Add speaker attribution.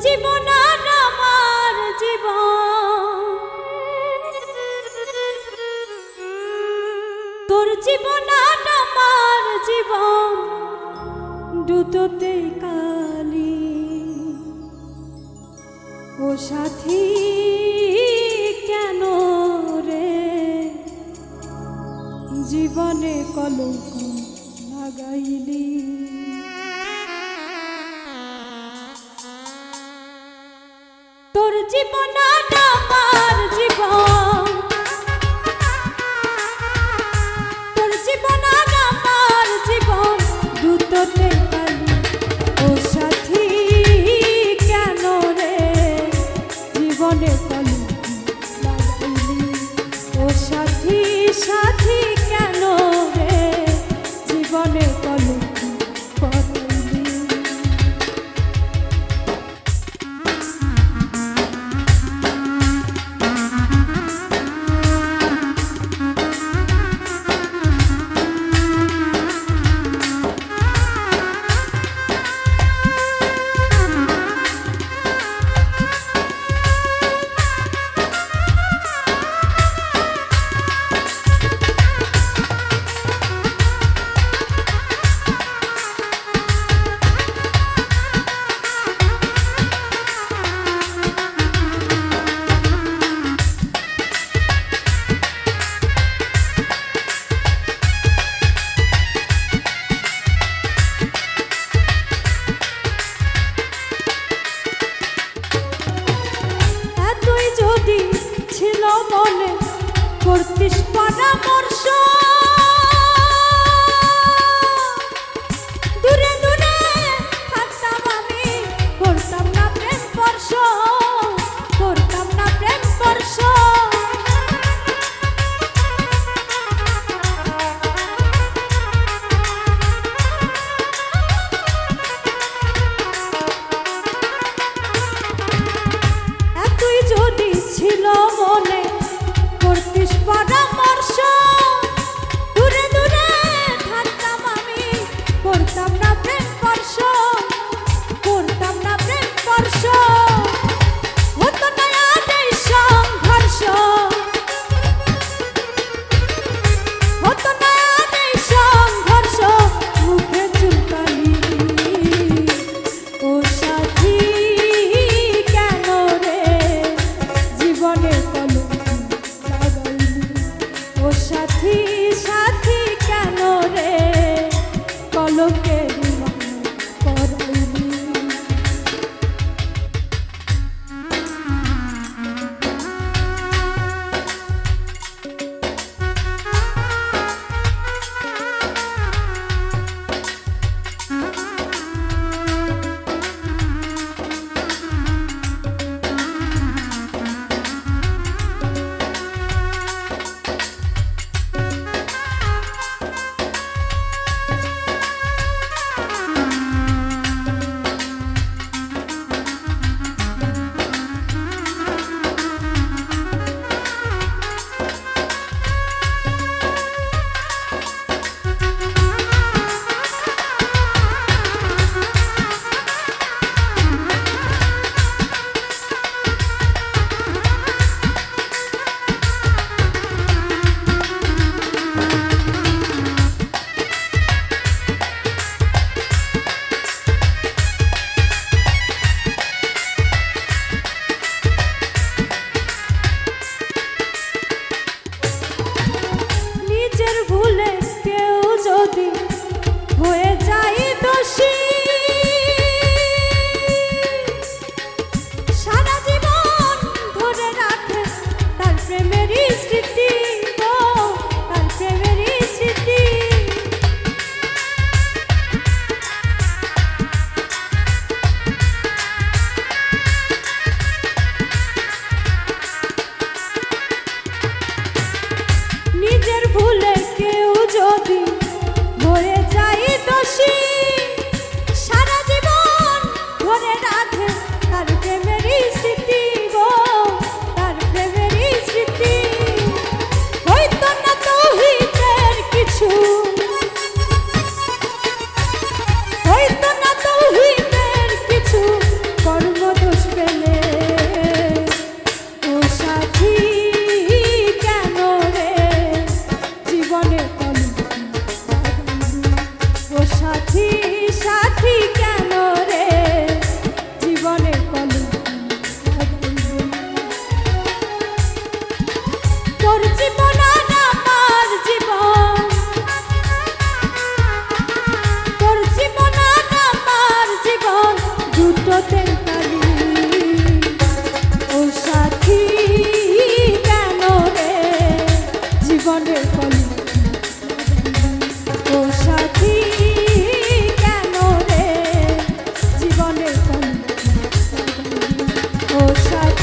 Speaker 1: জীবন আমার জীবন। তোর জীবন আমার জীবন, দুটোতে কালি। ও সাথী, কেন রে? জীবনে কলঙ্ক লাগাইলি। জীবনা পাখি যদি হয়ে যাই দোষী সারা জীবন ধরে রাখে কাছে oh, shy.